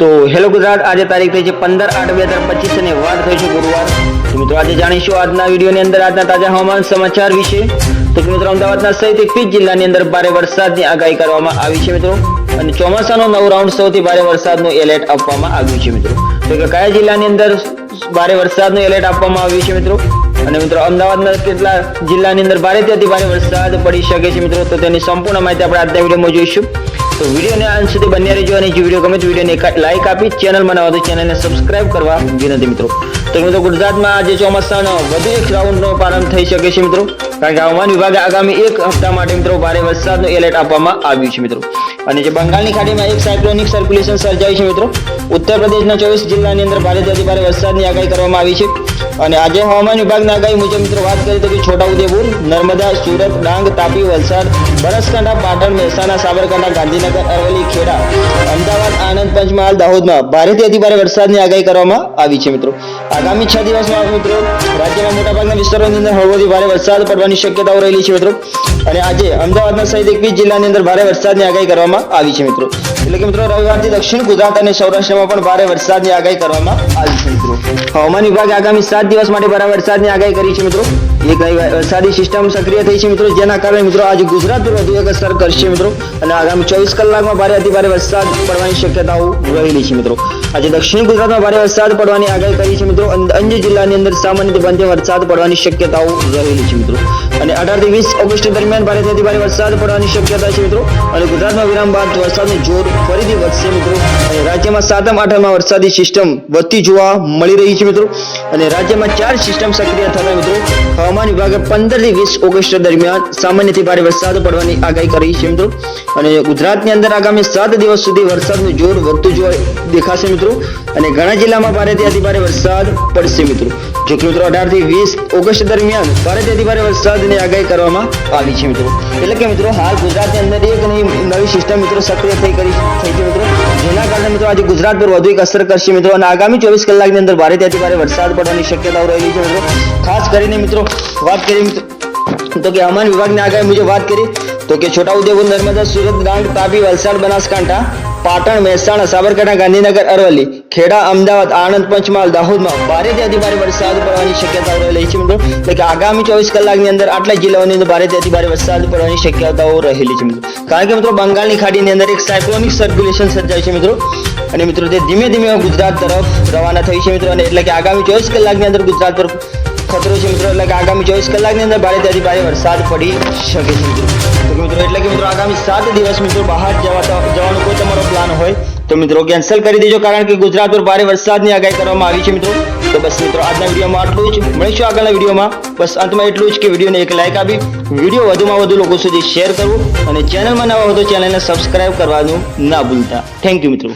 તો હેલો ગુજરાત, આજે તારીખ થઈ છે પંદર આઠ બે હજાર પચીસ અને વાર થઈ છે ગુરુવાર. તો મિત્રો આજે જાણીશું આજના વિડીયોની અંદર આજના તાજા હવામાન સમાચાર વિશે. તો મિત્રો અમદાવાદના સહિત એકવીસ જિલ્લાની અંદર ભારે વરસાદની આગાહી કરવામાં આવી છે મિત્રો. અને ચોમાસાનો નવ રાઉન્ડ સૌથી ભારે વરસાદનું એલર્ટ આપવામાં આવ્યું છે મિત્રો. તો કે કયા જિલ્લાની અંદર ભારે વરસાદનું એલર્ટ આપવામાં આવ્યું છે મિત્રો? અને મિત્રો અમદાવાદના કેટલા જિલ્લાની અંદર ભારેથી અતિ ભારે વરસાદ પડી શકે છે મિત્રો? તો તેની સંપૂર્ણ માહિતી આપણે આજના વિડીયોમાં જોઈશું. તો વિડીયોને અંત સુધી બન્યા રહેજો અને જે વીડિયો ગમે તો વિડીયોને એક લાઈક આપી ચેનલ બનાવો તો ચેનલને સબસ્ક્રાઇબ કરવા વિનંતી મિત્રો. તો મિત્રો ગુજરાતમાં આજે ચોમાસાનો વધુ એક રાઉન્ડનો પ્રારંભ થઈ શકે છે મિત્રો. કારણ કે હવામાન વિભાગે આગામી એક હપ્તા માટે મિત્રો ભારે વરસાદનું એલર્ટ આપવામાં આવ્યું છે મિત્રો. અને જે બંગાળની ખાડીમાં એક સાયક્લોનિક સર્ક્યુલેશન સર્જાયું છે મિત્રો. ઉત્તર પ્રદેશના ચોવીસ જિલ્લાની અંદર ભારેથી અતિ ભારે વરસાદની આગાહી કરવામાં આવી છે. અને આજે હવામાન વિભાગના આગાહી મુજબ મિત્રો વાત કરીએ તો કે છોટાઉદેપુર, નર્મદા, સુરત, ડાંગ, તાપી, વલસાડ, બનાસકાંઠા, પાટણ, મહેસાણા, સાબરકાંઠા, ગાંધીનગર, અરવલ્લી, ખેડા, અમદાવાદ, આણંદ, પંચમહાલ, દાહોદમાં ભારેથી અતિ ભારે વરસાદની આગાહી કરવામાં આવી છે મિત્રો. આગામી છ દિવસમાં મિત્રો રાજ્યના મોટાભાગના વિસ્તારોની અંદર હળવોથી ભારે વરસાદ પડવાની શક્યતાઓ રહેલી છે મિત્રો. અને આજે અમદાવાદના સહિત એકવીસ જિલ્લાની અંદર ભારે વરસાદની આગાહી કરવામાં આવી છે મિત્રો. એટલે કે મિત્રો, રવિવારથી દક્ષિણ ગુજરાત અને સૌરાષ્ટ્રમાં પણ ભારે વરસાદની આગાહી કરવામાં આવી છે મિત્રો. હવામાન વિભાગે આગામી સાત દિવસ માટે ભારે વરસાદની આગાહી કરી છે મિત્રો. એક વરસાદી સિસ્ટમ સક્રિય થઈ છે મિત્રો. જેના કારણે મિત્રો આજે ગુજરાત વધુ એક અસર કરશે મિત્રો. અને આગામી ચોવીસ કલાકમાં ભારે અતિ ભારે વરસાદ પડવાની શક્યતાઓ રહેલી છે મિત્રો. આજે દક્ષિણ ગુજરાતમાં ભારે વરસાદ પડવાની આગાહી કરી છે મિત્રો. અને, અન્ય જિલ્લાની અંદર સામાન્ય બંધ વરસાદ પડવાની શક્યતાઓ રહેલી છે મિત્રો. અને અઢારથી વીસ ઓગસ્ટ દરમિયાન ભારેથી ભારે વરસાદ પડવાની શક્યતા છે મિત્રો. અને ગુજરાતમાં વિરામ બાદ વરસાદનું જોર ફરીથી વધશે મિત્રો. રાજ્યમાં સાતમ, આઠમમાં વરસાદી સિસ્ટમ વધતી જોવા મળી રહી છે મિત્રો. અને રાજ્યમાં ચાર સિસ્ટમ સક્રિય થતા મિત્રો, હવામાન વિભાગે પંદરથી વીસ ઓગસ્ટ દરમિયાન સામાન્યથી ભારે વરસાદ પડવાની આગાહી કરી છે મિત્રો. અને ગુજરાતની અંદર આગામી સાત દિવસ સુધી વરસાદનું જોર વધતું જોવા દેખાશે મિત્રો. અને ઘણા જિલ્લામાં ભારેથી અતિ ભારે વરસાદ પડશે મિત્રો. જો કે મિત્રો, અઢારથી વીસ ઓગસ્ટ દરમિયાન ભારેથી અતિ ભારે વરસાદની આગાહી કરવામાં આવી છે મિત્રો. એટલે કે મિત્રો, હાલ ગુજરાતની અંદર એક નવી સિસ્ટમ મિત્રો સક્રિય થઈ કરી થઈ છે મિત્રો. મિત્રો, આજે ગુજરાત પર વધુ એક અસર કરશે મિત્રો. અને આગામી ચોવીસ કલાકની અંદર ભારે ત્યાંથી ભારે વરસાદ પડવાની શક્યતાઓ રહેલી છે મિત્રો. ખાસ કરીને મિત્રો, વાત કરીએ મિત્રો, તો કે હવામાન વિભાગની આગાહી મુજબ વાત કરીએ, તો કે છોટાઉદેપુર નર્મદા, સુરત, ડાંગ, તાપી, વલસાડ, બનાસકાંઠા, પાટણ, મહેસાણા, સાબરકાંઠા, ગાંધીનગર, અરવલ્લી, ખેડા, અમદાવાદ, આણંદ, પંચમહાલ, દાહોદમાં ભારેથી અતિ ભારે વરસાદ પડવાની શક્યતાઓ રહેલી છે મિત્રો. એટલે કે આગામી ચોવીસ કલાકની અંદર આટલા જિલ્લાઓની અંદર ભારેથી ભારે વરસાદ પડવાની શક્યતાઓ રહેલી છે મિત્રો. કારણ કે મિત્રો, બંગાળની ખાડીની અંદર એક સાયક્લોનિક સર્ક્યુલેશન સર્જાય છે મિત્રો. અને મિત્રો તે ધીમે ધીમે ગુજરાત તરફ રવાના થઈ છે મિત્રો. અને એટલે કે આગામી ચોવીસ કલાકની અંદર ગુજરાત પર ખતરો છે મિત્રો. એટલે કે આગામી ચોવીસ કલાકની અંદર ભારે ત્યાંથી ભારે વરસાદ પડી શકે છે મિત્રો. મિત્રો એટલે કે મિત્રો આગામી સાત દિવસ મિત્રો બહાર જવા જવાનો કોઈ તમારો પ્લાન હોય તો મિત્રો કેન્સલ કરી દેજો. કારણ કે ગુજરાત પર ભારે વરસાદની આગાહી કરવામાં આવી છે મિત્રો. તો બસ મિત્રો આજના વિડીયોમાં આટલું જ. મળીશું આગળના વિડીયોમાં. બસ અંતમાં એટલું જ કે વિડીયોને એક લાઇક આપી, વીડિયો વધુમાં વધુ લોકો સુધી શેર કરવું અને ચેનલમાં નવા હોય તો ચેનલને સબસ્ક્રાઇબ કરવાનું ના ભૂલતા. થેન્ક યુ મિત્રો.